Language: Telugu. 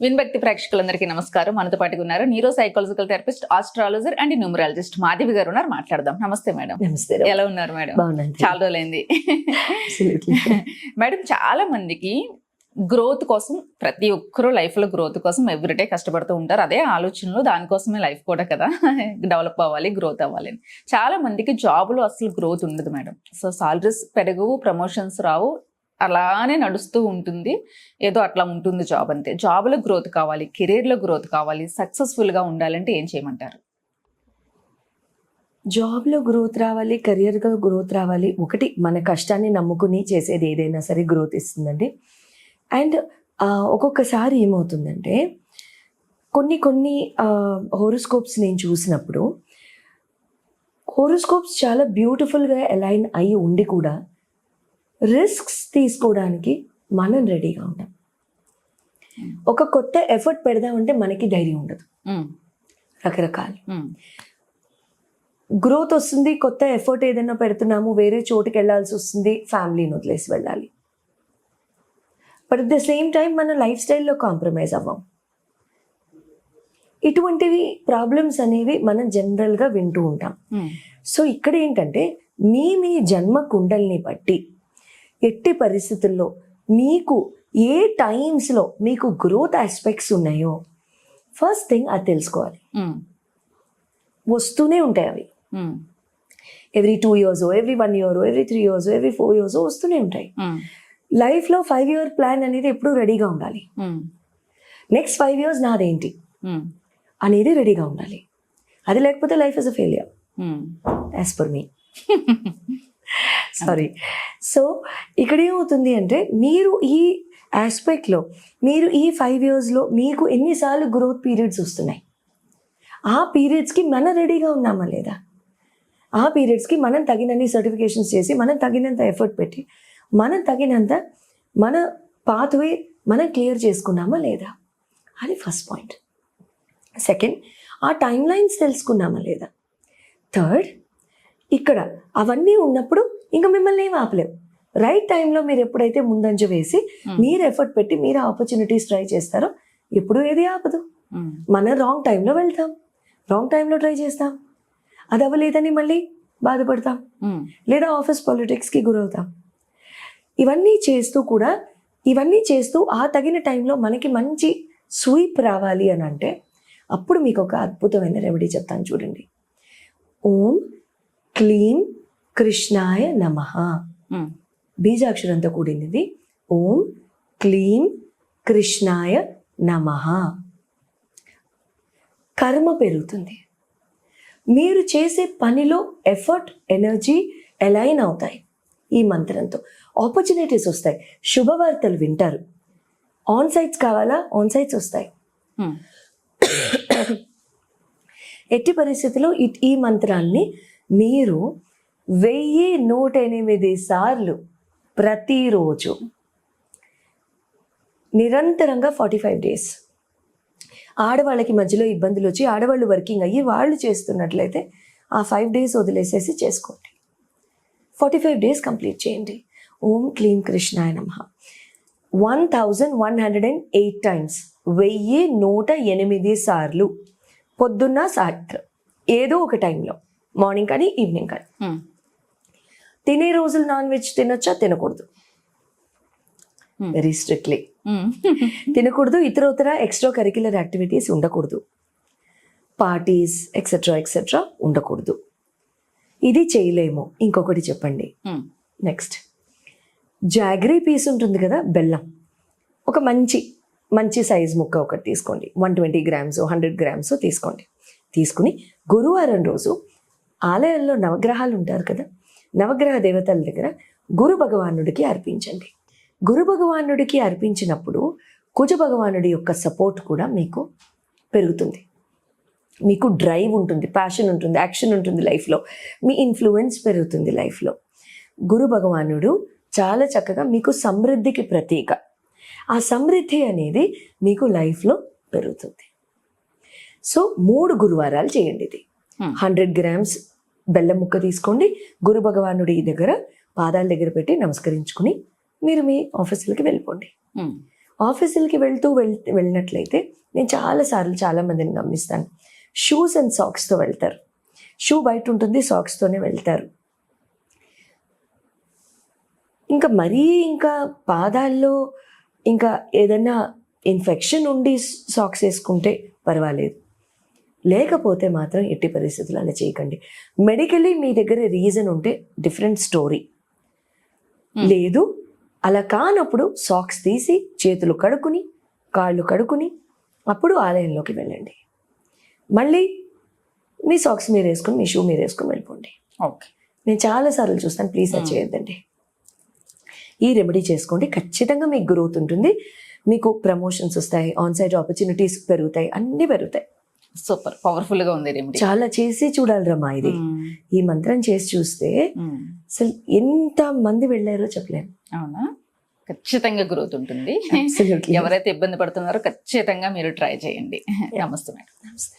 విన్భక్తి ప్రేక్షకులందరికీ నమస్కారం. మనతో పాటుగా ఉన్నారు neuro psychological therapist astrologer and numerologist Madhavi గారు ఉన్నారు. మాట్లాడదాం. నమస్తే మేడం. నమస్తే ఎలా ఉన్నారు మేడం? చాలా రోజులైంది. మేడం చాలా మందికి గ్రోత్ కోసం ప్రతి ఒక్కరూ లైఫ్లో గ్రోత్ కోసం ఎవ్రీడే కష్టపడుతూ ఉంటారు. అదే ఆలోచనలు దానికోసమే లైఫ్ కూడా కదా. డెవలప్ అవ్వాలి గ్రోత్ అవ్వాలి. అని చాలా మందికి జాబ్లో అసలు గ్రోత్ ఉండదు మేడం. సో సాలరీస్ పెరగవు ప్రమోషన్స్ రావు. అలానే నడుస్తూ ఉంటుంది. ఏదో అట్లా ఉంటుంది జాబ్ అంతే. జాబ్లో గ్రోత్ కావాలి కెరీర్లో గ్రోత్ కావాలి సక్సెస్ఫుల్గా ఉండాలంటే ఏం చేయమంటారు? జాబ్లో గ్రోత్ రావాలి కెరియర్గా గ్రోత్ రావాలి ఒకటి మన కష్టాన్ని నమ్ముకుని చేసేది ఏదైనా సరే గ్రోత్ ఇస్తుందండి. అండ్ ఒక్కొక్కసారి ఏమవుతుందంటే కొన్ని కొన్ని హోరోస్కోప్స్ నేను చూసినప్పుడు హోరోస్కోప్స్ చాలా బ్యూటిఫుల్గా అలైన్ అయి ఉండి కూడా రిస్క్స్ తీసుకోవడానికి మనం రెడీగా ఉంటాం. ఒక కొత్త ఎఫర్ట్ పెడదామంటే మనకి ధైర్యం ఉండదు. రకరకాలు. గ్రోత్ వస్తుంది కొత్త ఎఫర్ట్ ఏదైనా పెడుతున్నాము వేరే చోటుకి వెళ్ళాల్సి వస్తుంది ఫ్యామిలీని వదిలేసి వెళ్ళాలి. But at the same time మన లైఫ్ స్టైల్లో కాంప్రమైజ్ అవ్వం. ఇటువంటివి ప్రాబ్లమ్స్ అనేవి మనం జనరల్గా వింటూ ఉంటాం. సో ఇక్కడ ఏంటంటే మీ మీ జన్మ కుండల్ని బట్టి ఎట్టి పరిస్థితుల్లో మీకు ఏ టైమ్స్లో మీకు గ్రోత్ ఆస్పెక్ట్స్ ఉన్నాయో ఫస్ట్ థింగ్ అది తెలుసుకోవాలి. ఉమ్, వస్తూనే ఉంటాయి అవి. Every two years every one year every three years every four years వస్తూనే ఉంటాయి. లైఫ్లో ఫైవ్ ఇయర్ ప్లాన్ అనేది ఎప్పుడూ రెడీగా ఉండాలి. నెక్స్ట్ ఫైవ్ ఇయర్స్ నాదేంటి? ఉమ్, అనేది రెడీగా ఉండాలి. అది లేకపోతే life is a failure. As per me sorry so ఇక్కడ ఏమవుతుంది అంటే మీరు ఈ ఆస్పెక్ట్లో మీరు ఈ ఫైవ్ ఇయర్స్లో మీకు ఎన్నిసార్లు గ్రోత్ పీరియడ్స్ వస్తున్నాయి? ఆ పీరియడ్స్కి మనం రెడీగా ఉన్నామా లేదా? ఆ పీరియడ్స్కి మనం తగినన్ని సర్టిఫికేషన్స్ చేసి మనం తగినంత ఎఫర్ట్ పెట్టి మనం తగినంత మన పాత్వే మనం క్లియర్ చేసుకున్నామా లేదా? అది ఫస్ట్ పాయింట్ సెకండ్ ఆ టైం లైన్స్ తెలుసుకున్నామా లేదా? థర్డ్ ఇక్కడ అవన్నీ ఉన్నప్పుడు ఇంకా మిమ్మల్ని ఏం ఆపలేవు. రైట్ టైంలో మీరు ఎప్పుడైతే ముందంజ వేసి Hmm. మీరు ఎఫర్ట్ పెట్టి మీరు ఆపర్చునిటీస్ ట్రై చేస్తారో ఎప్పుడు ఏది ఆపదు. మనం రాంగ్ టైంలో వెళ్తాం. రాంగ్ టైంలో ట్రై చేస్తాం. అది అవ్వలేదని మళ్ళీ బాధపడతాం. ఉమ్, లేదా ఆఫీస్ పాలిటిక్స్కి గురవుతాం. ఇవన్నీ చేస్తూ కూడా ఇవన్నీ చేస్తూ ఆ తగిన టైంలో మనకి మంచి స్వీప్ రావాలి అని అంటే అప్పుడు మీకు ఒక అద్భుతమైన రెమెడీ చెప్తాను చూడండి. ఓం క్లీం కృష్ణాయ నమః. బీజాక్షరంతో కూడినది. ఓం క్లీం కృష్ణాయ నమః. కర్మ పెరుగుతుంది. మీరు చేసే పనిలో ఎఫర్ట్ ఎనర్జీ అలైన్ అవుతాయి ఈ మంత్రంతో. ఆపర్చునిటీస్ వస్తాయి. శుభవార్తలు వింటారు. ఆన్ సైట్స్ కావాలా? ఆన్ సైట్స్ వస్తాయి ఎట్టి పరిస్థితిలో ఈ మంత్రాన్ని మీరు వెయ్యి నూట ఎనిమిది సార్లు ప్రతిరోజు. నిరంతరంగా ఫార్టీ ఫైవ్ డేస్. ఆడవాళ్ళకి మధ్యలో ఇబ్బందులు వచ్చి ఆడవాళ్ళు వర్కింగ్ అయ్యి వాళ్ళు చేస్తున్నట్లయితే ఆ ఫైవ్ డేస్ వదిలేసేసి చేసుకోండి. ఫార్టీ ఫైవ్ డేస్ కంప్లీట్ చేయండి. ఓం క్లీం కృష్ణాయ నమ. One thousand one hundred and eight times వెయ్యి నూట ఎనిమిది సార్లు పొద్దున్న సాయంత్రం. ఏదో ఒక టైంలో. మార్నింగ్ కానీ ఈవినింగ్ కానీ. తినే రోజులు నాన్ వెజ్ తినొచ్చా? తినకూడదు. Hmm. వెరీ స్ట్రిక్ట్లీ ఉమ్, తినకూడదు ఇతరోతర ఎక్స్ట్రా కరిక్యులర్ యాక్టివిటీస్ ఉండకూడదు. పార్టీస్ ఎక్సెట్రా ఎక్సెట్రా ఉండకూడదు. ఇది చేయలేము. ఇంకొకటి చెప్పండి. నెక్స్ట్ జాగరీ పీస్ ఉంటుంది కదా బెల్లం. ఒక మంచి మంచి సైజ్ ముక్క ఒకటి తీసుకోండి. One twenty grams hundred grams తీసుకోండి. తీసుకుని గురువారం రోజు ఆలయంలో నవగ్రహాలు ఉంటారు కదా నవగ్రహ దేవతల దగ్గర గురు భగవానుడికి అర్పించండి. గురు భగవానుడికి అర్పించినప్పుడు కుజ భగవానుడి యొక్క సపోర్ట్ కూడా మీకు పెరుగుతుంది. మీకు డ్రైవ్ ఉంటుంది ప్యాషన్ ఉంటుంది యాక్షన్ ఉంటుంది లైఫ్లో మీ ఇన్ఫ్లుయెన్స్ పెరుగుతుంది లైఫ్లో గురు భగవానుడు చాలా చక్కగా మీకు సమృద్ధికి ప్రతీక. ఆ సమృద్ధి అనేది మీకు లైఫ్లో పెరుగుతుంది. సో మూడు గురువారాలు చేయండి ఇది. Hmm. హండ్రెడ్ గ్రామ్స్ బెల్లం ముక్క తీసుకోండి. గురు భగవానుడి దగ్గర పాదాల దగ్గర పెట్టి నమస్కరించుకుని మీరు మీ ఆఫీసులకి వెళ్ళిపోండి. ఆఫీసులకి వెళ్తూ వెళ్ వెళ్ళినట్లయితే నేను చాలాసార్లు చాలా మందిని గమనిస్తాను. షూస్ అండ్ సాక్స్తో వెళ్తారు. షూ బయట ఉంటుంది సాక్స్తోనే వెళ్తారు. ఇంకా మరీ ఇంకా పాదాల్లో ఇంకా ఏదైనా ఇన్ఫెక్షన్ ఉండి సాక్స్ వేసుకుంటే పర్వాలేదు. లేకపోతే మాత్రం ఎట్టి పరిస్థితులు అలా చేయకండి. మెడికలీ మీ దగ్గర రీజన్ ఉంటే డిఫరెంట్ స్టోరీ Hmm. లేదు అలా కానప్పుడు సాక్స్ తీసి చేతులు కడుక్కుని కాళ్ళు కడుక్కుని అప్పుడు ఆలయంలోకి వెళ్ళండి. మళ్ళీ మీ సాక్స్ మీరు వేసుకుని మీ షూ మీరు వేసుకుని వెళ్ళిపోండి. ఓకే నేను చాలాసార్లు చూస్తాను ప్లీజ్ అది Hmm. చేయొద్దండి. ఈ రెమెడీ చేసుకోండి. ఖచ్చితంగా మీకు గ్రోత్ ఉంటుంది. మీకు ప్రమోషన్స్ వస్తాయి ఆన్ సైడ్ ఆపర్చునిటీస్ పెరుగుతాయి అన్నీ పెరుగుతాయి. సూపర్ పవర్ఫుల్గా ఉంది రెమెడీ చాలా చేసి చూడాలి రమ్మా ఇది. ఈ మంత్రం చేసి చూస్తే అసలు ఎంత మంది వెళ్ళారో చెప్పలేము అవునా? ఖచ్చితంగా గ్రోత్ ఉంటుంది. ఎవరైతే ఇబ్బంది పడుతున్నారో ఖచ్చితంగా మీరు ట్రై చేయండి. నమస్తే మేడం. నమస్తే.